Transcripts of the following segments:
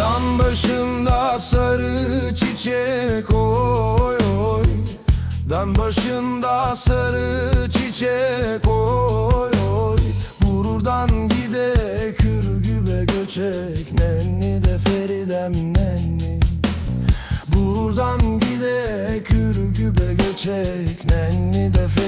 Dam başında sarı çiçek oy oy. Dam başında sarı çiçek oy oy. Gururdan gide kürgübe göçek Nenni de feridem nenni. Gururdan gide kürgübe göçek Nenni de feridem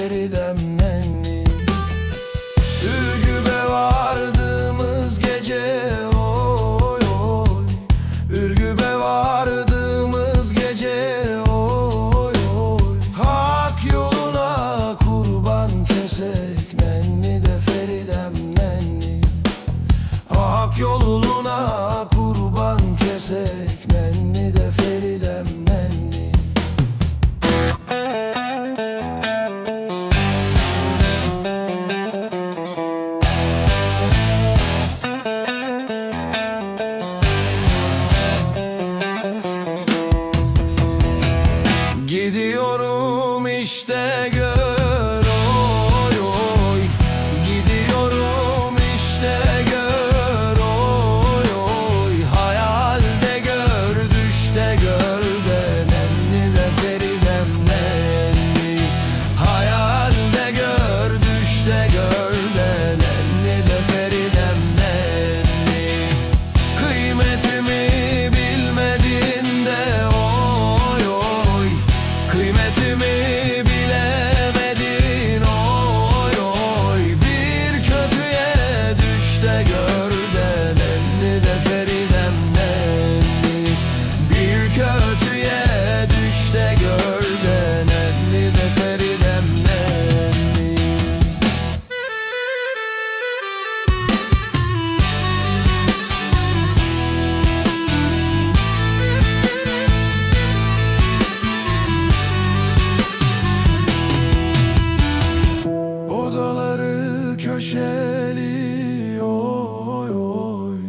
neşeli oy oy.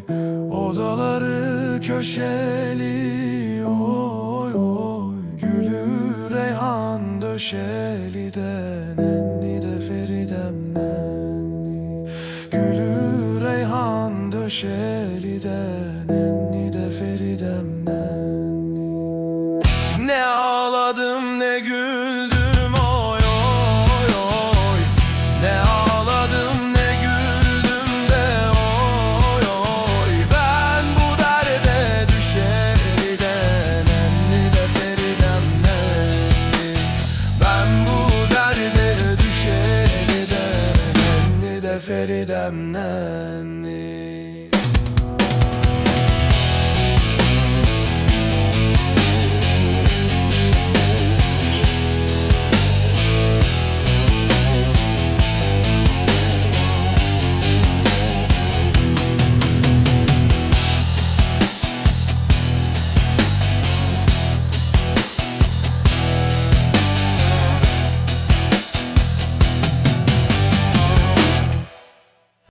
Odaları köşeli oy oy. Gülü reyhan döşeli de nenni de feridem nenni Gülü reyhan döşeli de nenni de feridem nenni Ne ağladım ne güldüm emnenni